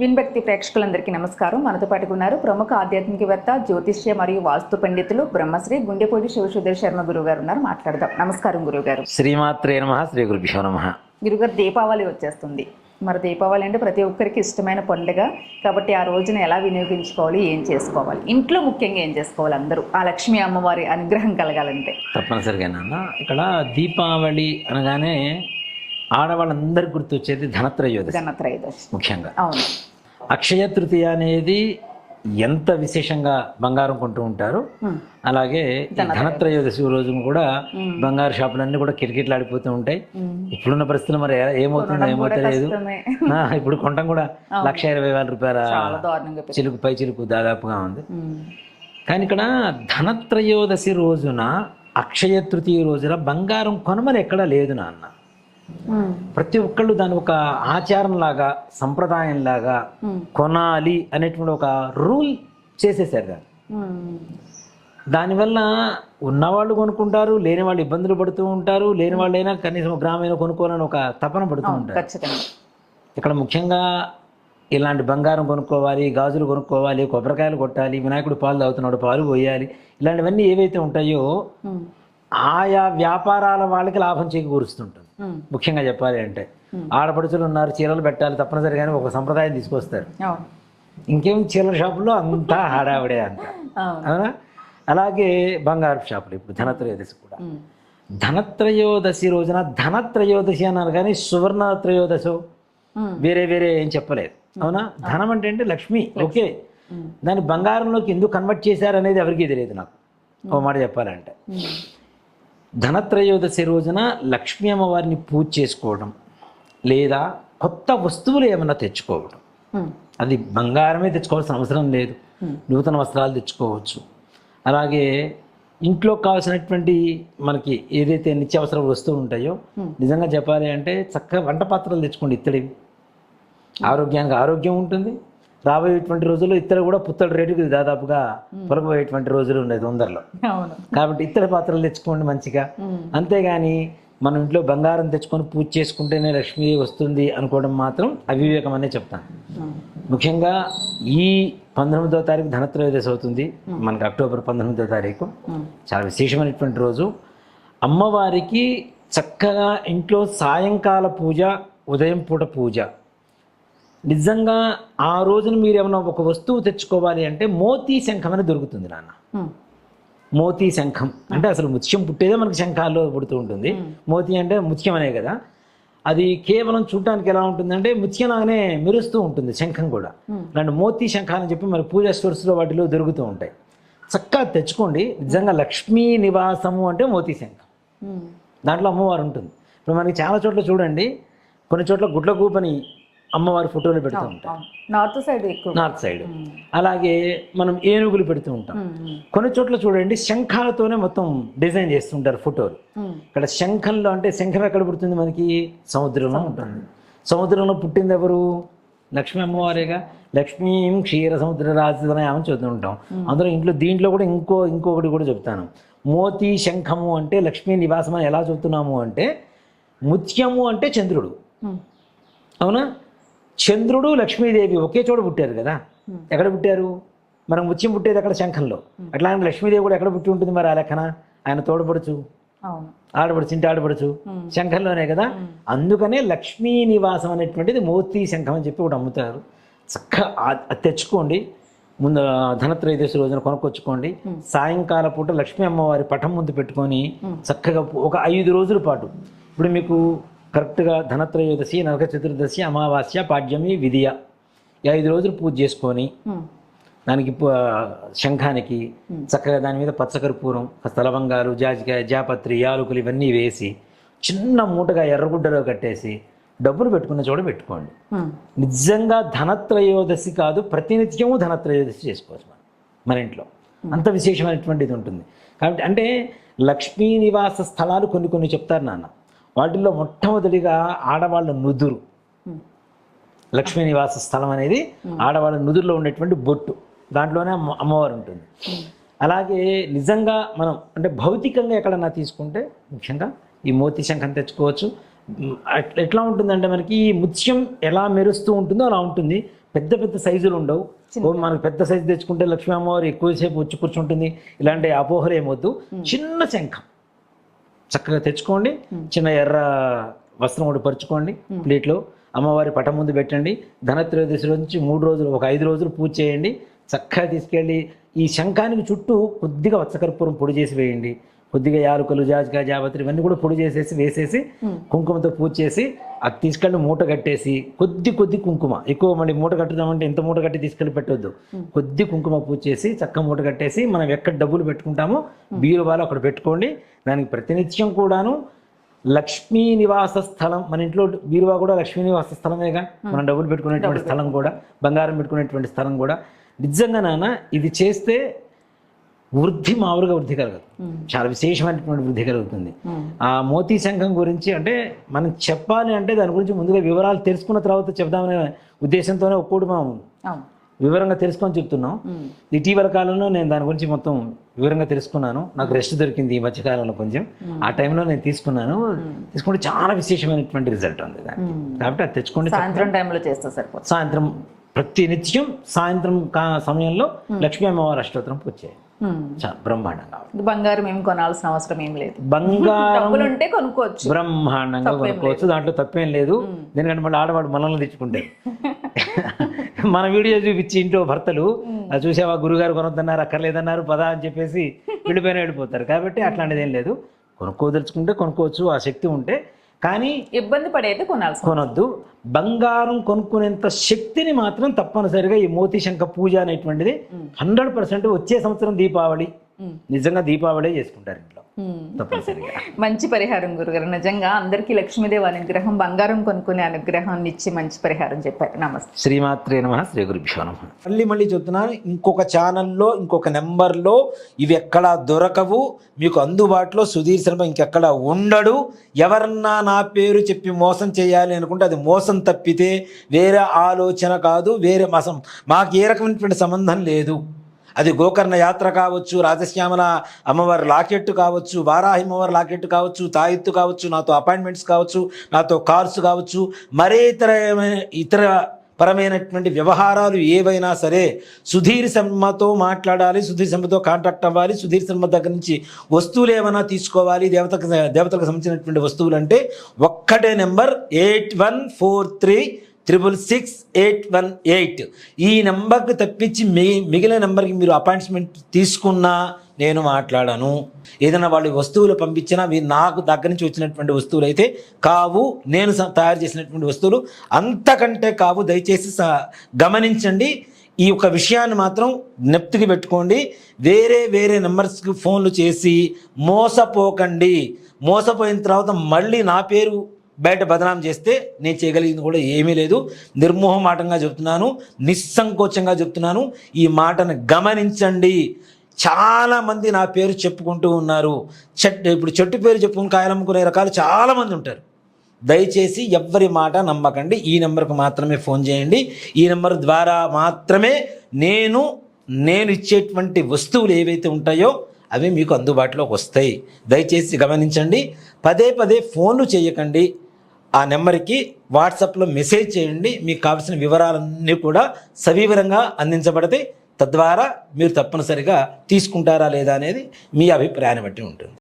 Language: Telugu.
విన్భక్తి ప్రేక్షకులందరికీ నమస్కారం. మనతో పాటుగా ఉన్నారు ప్రముఖ ఆధ్యాత్మికవేత్త జ్యోతిష్య మరియు వాస్తు పండితులు బ్రహ్మశ్రీ గుండెపూడి శివసుధీర్ శర్మ గురువు గారు ఉన్నారు. మాట్లాడదాం. నమస్కారం గురుగారు శ్రీమాత్రే నమ శ్రీ గురుభ్యో నమ. గురుగారు దీపావళి వచ్చేస్తుంది. మరి దీపావళి అంటే ప్రతి ఒక్కరికి ఇష్టమైన పండుగ. కాబట్టి ఆ రోజున ఎలా వినియోగించుకోవాలి ఏం చేసుకోవాలి? ఇంట్లో ముఖ్యంగా ఏం చేసుకోవాలి అందరూ? ఆ లక్ష్మీ అమ్మవారి అనుగ్రహం కలగాలంటే. తప్పనిసరిగా నాన్న ఇక్కడ దీపావళి అనగానే ఆడవాళ్ళందరికీ గుర్తొచ్చేది ధనత్రయోదశి ధనత్రయోదశి ముఖ్యంగా అవును అక్షయ తృతీయ అనేది ఎంత విశేషంగా బంగారం కొంటూ ఉంటారు. అలాగే ధనత్రయోదశి రోజున కూడా బంగారు షాపులన్నీ కూడా కిటకిటలాడిపోతూ ఉంటాయి. ఇప్పుడున్న పరిస్థితులు మరి ఏమవుతుందో ఏమో తెలియదు కష్టమే. ఆ, ఇప్పుడు కొంటాం కూడా లక్ష ఇరవై వేల రూపాయల. చిలుకు పై చిలుకు దాదాపుగా ఉంది. కానీ ఇక్కడ ధనత్రయోదశి రోజున అక్షయ తృతీయ రోజున బంగారం కొనమని ఎక్కడా లేదు నాన్న. ప్రతి ఒక్కళ్ళు దాని ఒక ఆచారంలాగా సంప్రదాయంలాగా ఉమ్. కొనాలి అనేటువంటి ఒక రూల్ చేసేసారు దాన్ని ఉమ్. దానివల్ల ఉన్నవాళ్ళు కొనుక్కుంటారు లేని వాళ్ళు ఇబ్బందులు పడుతూ ఉంటారు లేని వాళ్ళైనా కనీసం ఒక గ్రామైనా కొనుక్కోవాలని ఒక తపన పడుతూ ఉంటారు ఇక్కడ ముఖ్యంగా ఇలాంటి బంగారం కొనుక్కోవాలి గాజులు కొనుక్కోవాలి కొబ్బరికాయలు కొట్టాలి వినాయకుడు పాలు తాగుతున్నాడు పాలు పోయాలి ఇలాంటివన్నీ ఏవైతే ఉంటాయో. ఆయా వ్యాపారాల వాళ్ళకి లాభం చేకూరుస్తుంటుంది. ముఖ్యంగా చెప్పాలి అంటే. ఆడపడుచులు ఉన్నారు చీరలు పెట్టాలి తప్పనిసరిగానే ఒక సంప్రదాయం తీసుకొస్తారు. ఇంకేం చీరల షాపులో అంతా హడావిడే అంత అవును? అలాగే బంగారు షాపులు ఇప్పుడు ధనత్రయోదశి కూడా. ధనత్రయోదశి రోజున ధనత్రయోదశి అన్నారు కానీ సువర్ణ త్రయోదశో. వేరే వేరే ఏం చెప్పలేదు. అవునా? ధనం అంటే అంటే లక్ష్మి. ఓకే. దాన్ని బంగారంలోకి ఎందుకు కన్వర్ట్ చేశారు అనేది ఎవరికీ తెలియదు నాకు. ఓ మాట చెప్పాలంటే. ధనత్రయోదశి రోజున లక్ష్మీ అమ్మవారిని పూజ చేసుకోవడం లేదా కొత్త వస్తువులు ఏమైనా తెచ్చుకోవడం. అది బంగారమే తెచ్చుకోవాల్సిన అవసరం లేదు. నూతన వస్త్రాలు తెచ్చుకోవచ్చు. అలాగే ఇంట్లో కావాల్సినటువంటి మనకి ఏదైతే నిత్యావసర వస్తువులు ఉంటాయో నిజంగా చెప్పాలి అంటే చక్కగా వంట పాత్రలు తెచ్చుకోండి ఇత్తడివి. ఆరోగ్యానికి ఆరోగ్యం ఉంటుంది. రాబోయేటువంటి రోజుల్లో ఇత్తడి కూడా పుత్తడి రేటుకి దాదాపుగా పొలకపోయేటువంటి రోజులు ఉన్నాయి తొందరలో. కాబట్టి ఇత్తడి పాత్రలు తెచ్చుకోండి మంచిగా. అంతేగాని మనం ఇంట్లో బంగారం తెచ్చుకొని పూజ చేసుకుంటేనే లక్ష్మి వస్తుంది అనుకోవడం మాత్రం అవివేకం అనే చెప్తాను. ముఖ్యంగా ఈ పంతొమ్మిదో తారీఖు ధనత్రయోదశి అవుతుంది. మనకి అక్టోబర్ పంతొమ్మిదో తారీఖు. చాలా విశేషమైనటువంటి రోజు. అమ్మవారికి చక్కగా ఇంట్లో సాయంకాల పూజ ఉదయం పూట పూజ. నిజంగా ఆ రోజున మీరు ఏమైనా ఒక వస్తువు తెచ్చుకోవాలి అంటే మోతీ శంఖం అని దొరుకుతుంది నాన్న. మోతీ శంఖం. అంటే అసలు ముత్యం పుట్టేదే మనకి శంఖాల్లో పుడుతూ ఉంటుంది. మోతీ అంటే ముత్యం అనే కదా. అది కేవలం చూడటానికి ఎలా ఉంటుందంటే ముత్యంలాగానే మెరుస్తూ ఉంటుంది శంఖం కూడా. అలాంటి మోతీ శంఖాలు అని చెప్పి మరి పూజా స్టోర్స్లో వాటిలో దొరుకుతూ ఉంటాయి. చక్కగా తెచ్చుకోండి. నిజంగా లక్ష్మీ నివాసము అంటే మోతీ శంఖం. దాంట్లో అమ్మవారు ఉంటుంది. ఇప్పుడు మనకి చాలా చోట్ల చూడండి. కొన్ని చోట్ల గుడ్ల కూపని అమ్మవారి ఫోటోలు పెడుతూ ఉంటాం నార్త్ సైడ్ ఎక్కువ. North side. అలాగే మనం ఏనుగులు పెడుతూ ఉంటాం. కొన్ని చోట్ల చూడండి శంఖాలతోనే మొత్తం డిజైన్ చేస్తుంటారు ఫోటోలు. ఇక్కడ శంఖంలో అంటే శంఖం ఎక్కడ పుడుతుంది మనకి? సముద్రంలో ఉంటుంది. సముద్రంలో పుట్టింది ఎవరు? లక్ష్మీ అమ్మవారేగా? లక్ష్మీం క్షీర సముద్ర రాజధాని చదువుతూ ఉంటాం. అందులో ఇంట్లో దీంట్లో కూడా ఇంకో ఇంకొకటి కూడా చెప్తాను మోతి శంఖము అంటే లక్ష్మీ నివాసం అని ఎలా చెబుతున్నాము అంటే ముత్యము అంటే చంద్రుడు. అవునా? చంద్రుడు లక్ష్మీదేవి ఒకే చోట పుట్టారు కదా. ఎక్కడ పుట్టారు? మనం ముత్యం పుట్టేది అక్కడ శంఖంలో. అట్లా ఆయన లక్ష్మీదేవి కూడా ఎక్కడ పుట్టి ఉంటుంది మరి ఆ లెక్కన? ఆయన తోడపడుచు. ఆడపడుచు ఇంటి ఆడపడుచు. శంఖంలోనే కదా? అందుకనే లక్ష్మీ నివాసం అనేటువంటిది మోతీ శంఖం అని చెప్పి ఒకటి అమ్ముతారు. అది తెచ్చుకోండి. ముందు ధనత్రయోదశి రోజున కొనుక్కొచ్చుకోండి. సాయంకాల పూట లక్ష్మీ అమ్మవారి పటం ముందు పెట్టుకొని చక్కగా ఒక ఐదు రోజుల పాటు. ఇప్పుడు మీకు కరెక్ట్గా ధనత్రయోదశి నరక చతుర్దశి అమావాస్య పాడ్యమి విధియ. ఈ ఐదు రోజులు పూజ చేసుకొని. దానికి శంఖానికి చక్కగా దాని మీద పచ్చకర్పూరం స్థలభంగాలు జాజికాయ జాపత్రి యాలకులు ఇవన్నీ వేసి చిన్న మూటగా ఎర్రగుడ్డలో కట్టేసి డబ్బులు పెట్టుకున్న చోట పెట్టుకోండి. నిజంగా ధనత్రయోదశి కాదు ప్రతినిత్యము ధనత్రయోదశి చేసుకోవచ్చు మనం మన ఇంట్లో. అంత విశేషమైనటువంటిది ఉంటుంది. కాబట్టి అంటే లక్ష్మీ నివాస స్థలాలు కొన్ని కొన్ని చెప్తారు నాన్న. వాటిల్లో మొట్టమొదటిగా ఆడవాళ్ళ నుదురు. లక్ష్మీ నివాస స్థలం అనేది ఆడవాళ్ళ నుదురులో ఉండేటువంటి బొట్టు. దాంట్లోనే అమ్మ అమ్మవారు ఉంటుంది. అలాగే నిజంగా మనం అంటే భౌతికంగా ఎక్కడన్నా తీసుకుంటే ముఖ్యంగా ఈ మోతి శంఖం తెచ్చుకోవచ్చు. ఎట్లా ఉంటుందంటే మనకి ఈ ముత్యం ఎలా మెరుస్తూ ఉంటుందో అలా ఉంటుంది. పెద్ద పెద్ద సైజులు ఉండవు. మనకు పెద్ద సైజు తెచ్చుకుంటే లక్ష్మీ అమ్మవారు ఎక్కువసేపు వచ్చి కూర్చుంటుంది. ఇలాంటి అపోహలు ఏమొద్దు చిన్న శంఖం. చక్కగా తెచ్చుకోండి. చిన్న ఎర్ర వస్త్రం ఒకటి పరుచుకోండి ప్లేట్లో. అమ్మవారి పటం ముందు పెట్టండి. ధనత్రయోదశి నుంచి మూడు రోజులు ఒక ఐదు రోజులు పూజ చేయండి. చక్కగా తీసుకెళ్ళి ఈ శంఖానికి చుట్టూ కొద్దిగా వత్సకర్పూరం పొడి చేసి వేయండి. కొద్దిగా యాలకులు జాజికాయ జాపత్రి ఇవన్నీ కూడా పొడి చేసేసి వేసేసి కుంకుమతో పూజ చేసి అది తీసుకెళ్ళి మూట కట్టేసి కొద్ది కొద్ది కుంకుమ. ఎక్కువ మళ్ళీ మూట కట్టుదామంటే ఇంత మూట కట్టి తీసుకెళ్ళి పెట్టొద్దు. కొద్ది కుంకుమ పూజ చేసి చక్క మూట కట్టేసి మనం ఎక్కడ డబ్బులు పెట్టుకుంటామో బీరువాలో అక్కడ పెట్టుకోండి. దానికి ప్రతినిత్యం కూడాను లక్ష్మీ నివాస స్థలం మన ఇంట్లో బీరువా కూడా లక్ష్మీ నివాస స్థలమేగా. మనం డబ్బులు పెట్టుకునేటువంటి స్థలం కూడా బంగారం పెట్టుకునేటువంటి స్థలం కూడా. నిజంగా నాన్న ఇది చేస్తే వృద్ధి మామూలుగా వృద్ధి కలగదు. చాలా విశేషమైనటువంటి వృద్ధి కలుగుతుంది. ఆ మోతీ శంఖం గురించి అంటే మనం చెప్పాలి అంటే దాని గురించి ముందుగా వివరాలు తెలుసుకున్న తర్వాత చెప్దామనే ఉద్దేశంతోనే ఒక్కోటి మనం వివరంగా తెలుసుకొని చెప్తున్నాం. ఇటీవల కాలంలో నేను దాని గురించి మొత్తం వివరంగా తెలుసుకున్నాను. నాకు రెస్ట్ దొరికింది ఈ మధ్య కాలంలో కొంచెం. ఆ టైంలో నేను తీసుకున్నాను. తీసుకుంటే చాలా విశేషమైనటువంటి రిజల్ట్ ఉంది దానికి. కాబట్టి అది తెచ్చుకోండి సాయంత్రం టైంలో చేస్తే సరిపోతుంది. సాయంత్రం ప్రతి నిత్యం సాయంత్రం కా- సమయంలో లక్ష్మీ అమ్మవారి అష్టోత్తరం పూజ చేయాలి. బ్రహ్మాండంగా. బంగారం ఏం కొనాల్సిన అవసరం ఏం లేదు. బంగారం ఉంటే కొనుక్కోవచ్చు. బ్రహ్మాండంగా కొనుక్కోవచ్చు. దాంట్లో తప్పేం లేదు. ఎందుకంటే మళ్ళీ ఆడవాడు మనల్ని తెచ్చుకుంటారు. మన వీడియో చూపించి ఇంట్లో భర్తలు అది చూసావా గురుగారు కొనొద్దన్నారు అక్కర్లేదన్నారు పదా అని చెప్పేసి వెళ్ళిపోయిన వెళ్ళిపోతారు. కాబట్టి అట్లాంటిది ఏం లేదు. కొనుక్కోదలుచుకుంటే కొనుక్కోవచ్చు. ఆ శక్తి ఉంటే కానీ ఇబ్బంది పడైతే కొనాల్సిన కొనొద్దు. బంగారం కొనుక్కునేంత శక్తిని మాత్రం తప్పనిసరిగా ఈ మోతీ శంఖ పూజ అనేటువంటిది హండ్రెడ్ పర్సెంట్ వచ్చే సంవత్సరం దీపావళి. నిజంగా దీపావళి చేసుకుంటారు ఇంట్లో. ఉమ్. తప్పనిసరిగా. మంచి పరిహారం గురుగారు. నిజంగా అందరికీ లక్ష్మీదేవి అనుగ్రహం బంగారం కొనుక్కునే అనుగ్రహాన్ని ఇచ్చి మంచి పరిహారం చెప్పారు. నమస్తే. శ్రీమాత్రే నమ శ్రీ గురుభ్యో నమ. మళ్ళీ మళ్ళీ చెప్తున్నాను ఇంకొక ఛానల్లో ఇంకొక నెంబర్లో ఇవి ఎక్కడా దొరకవు మీకు అందుబాటులో సుధీర్ శర్మ ఇంకెక్కడ ఉండడు. ఎవరన్నా నా పేరు చెప్పి మోసం చేయాలి అనుకుంటే అది మోసం తప్పితే వేరే ఆలోచన కాదు వేరే మసం మాకు ఏ రకమైనటువంటి సంబంధం లేదు. అది గోకర్ణ యాత్ర కావచ్చు రాజశ్యామల అమ్మవారి లాకెట్టు కావచ్చు వారాహి అమ్మవారి లాకెట్టు కావచ్చు తాయిత్తు కావచ్చు నాతో అపాయింట్మెంట్స్ కావచ్చు నాతో కార్స్ కావచ్చు మరే ఇతర ఇతర పరమైనటువంటి వ్యవహారాలు ఏవైనా సరే సుధీర్ శర్మతో మాట్లాడాలి సుధీర్ శర్మతో కాంటాక్ట్ అవ్వాలి సుధీర్ శర్మ దగ్గర నుంచి వస్తువులు ఏమైనా తీసుకోవాలి దేవతకు దేవతలకు సంబంధించినటువంటి వస్తువులు అంటే ఒక్కటే number eight one four three triple six eight one eight ఈ నెంబర్కి తప్పించి మి మిగిలిన నెంబర్కి మీరు అపాయింట్మెంట్ తీసుకున్నా నేను మాట్లాడాను. ఏదైనా వాళ్ళు వస్తువులు పంపించినా మీరు నాకు దగ్గర నుంచి వచ్చినటువంటి వస్తువులు అయితే కావు నేను స- తయారు చేసినటువంటి వస్తువులు అంతకంటే కావు. దయచేసి స- గమనించండి. ఈ యొక్క విషయాన్ని మాత్రం జ్ఞప్తికి పెట్టుకోండి. వేరే వేరే నెంబర్స్కి ఫోన్లు చేసి మోసపోకండి. మోసపోయిన తర్వాత మళ్ళీ నా పేరు బయట బదనాం చేస్తే నేను చేయగలిగింది కూడా ఏమీ లేదు. నిర్మోహమాటంగా చెప్తున్నాను నిస్సంకోచంగా చెప్తున్నాను. ఈ మాటను గమనించండి. చాలామంది నా పేరు చెప్పుకుంటూ ఉన్నారు. చెట్టు ఇప్పుడు చెట్టు పేరు చెప్పుకుని కాయలు రకాలు చాలామంది ఉంటారు. దయచేసి ఎవ్వరి మాట నమ్మకండి. ఈ నెంబర్కు మాత్రమే ఫోన్ చేయండి. ఈ నెంబర్ ద్వారా మాత్రమే నేను నేను ఇచ్చేటువంటి వస్తువులు ఏవైతే ఉంటాయో అవి మీకు అందుబాటులోకి వస్తాయి. దయచేసి గమనించండి. పదే పదే ఫోన్లు చేయకండి. ఆ నెంబర్కి వాట్సాప్లో మెసేజ్ చేయండి. మీకు కావాల్సిన వివరాలన్నీ కూడా సవివరంగా అందించబడతాయి. తద్వారా మీరు తప్పనిసరిగా తీసుకుంటారా లేదా అనేది మీ అభిప్రాయాన్ని బట్టి ఉంటుంది.